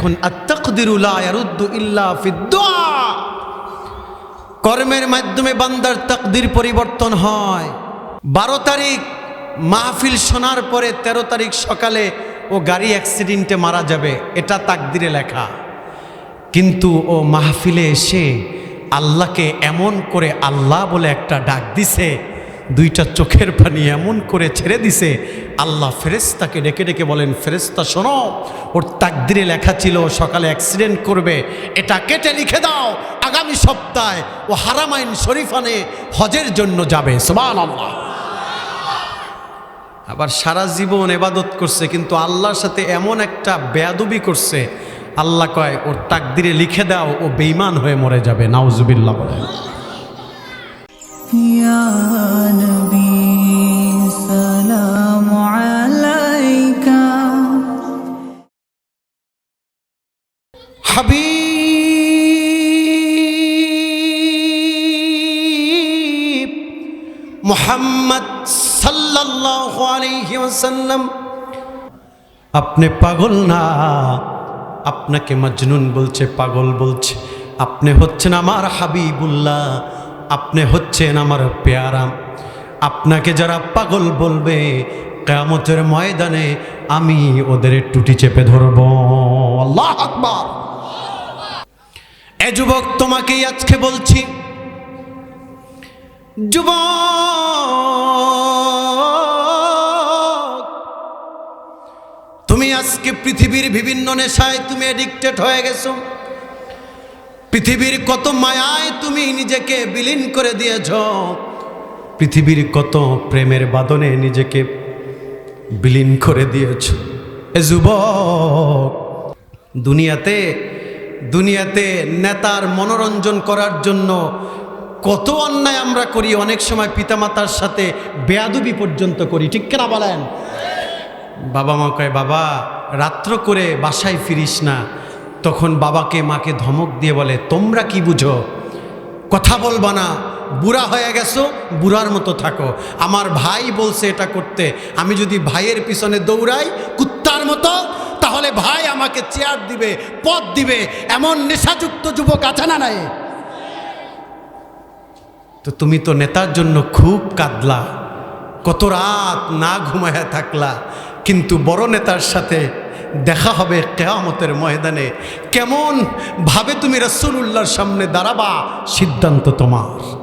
এখন কর্মের মাধ্যমে বান্দার তাকদির পরিবর্তন হয়। বারো তারিখ মাহফিল শোনার পরে ১৩ তারিখ সকালে ও গাড়ি অ্যাক্সিডেন্টে মারা যাবে, এটা তাকদিরে লেখা। কিন্তু ও মাহফিলে এসে আল্লাহকে এমন করে আল্লাহ বলে একটা ডাক দিছে দুইটা চোখের পানি এমন করে ছেড়ে দিছে, আল্লাহ ফেরেস্তাকে ডেকে ডেকে বলেন ফেরেস্তা শোনো, ওর তাকদিরে লেখা ছিল, সকালে অ্যাক্সিডেন্ট করবে, এটা কেটে লিখে দাও, আগামী সপ্তাহে ও হারামাইন শরীফানে হজের জন্য যাবে। সোমান আল্লাহ আবার সারা জীবন এবাদত করছে, কিন্তু আল্লাহর সাথে এমন একটা বেয়াদবি করছে, আল্লাহ কয়, ওর তাকদিরে লিখে দাও, ও বেইমান হয়ে মরে যাবে। নাউজুবিল্লাহ বলেন। মোহাম্মদ আপনি পাগল না? আপনাকে মজনুন বলছে পাগল বলছে। আপনি হচ্ছেন আমার হাবিবুল্লাহ। আপনি হচ্ছেন আমার পেয়ারা। আপনাকে যারা পাগল বলবে, কেয়ামতের ময়দানে আমি ওদের টুটি চেপে ধরব। এ যুবক, তোমাকেই আজকে বলছি, যুবক, তুমি আজকে পৃথিবীর বিভিন্ন নেশায় তুমি এডিক্টেড হয়ে গেছো। পৃথিবীর কত মায়ায় তুমি নিজেকে বিলীন করে দিয়েছ? পৃথিবীর কত প্রেমের বাদনে নিজেকে বিলীন করে দিয়েছ? এ যুবক, দুনিয়াতে দুনিয়াতে নেতার মনোরঞ্জন করার জন্য কত অন্যায় আমরা করি, অনেক সময় পিতামাতার সাথে বেয়াদুবি পর্যন্ত করি, ঠিক কেনা বলেন? বাবা মা কয়, বাবা, রাত্র করে বাসায় ফিরিস না তখন বাবাকে, মাকে ধমক দিয়ে বলে, তোমরা কি বুঝো? কথা বলবা না। বুড়া হয়ে গেছো, বুড়ার মতো থাকো। আমার ভাই বলছে এটা করতে। আমি যদি ভাইয়ের পিছনে দৌড়াই, কুত্তার মতো, তাহলে ভাই আমাকে চেয়ার দিবে পদ দিবে। এমন নেশাযুক্ত যুবক আছে না নাই? তো তুমি তো নেতার জন্য খুব কাঁদলা। কত রাত না ঘুমায় থাকলা। কিন্তু বড় নেতার সাথে দেখা হবে কেয়ামতের ময়দানে। কেমন ভাবে তুমি রসুল্লাহর সামনে দাঁড়াবা সিদ্ধান্ত তোমার।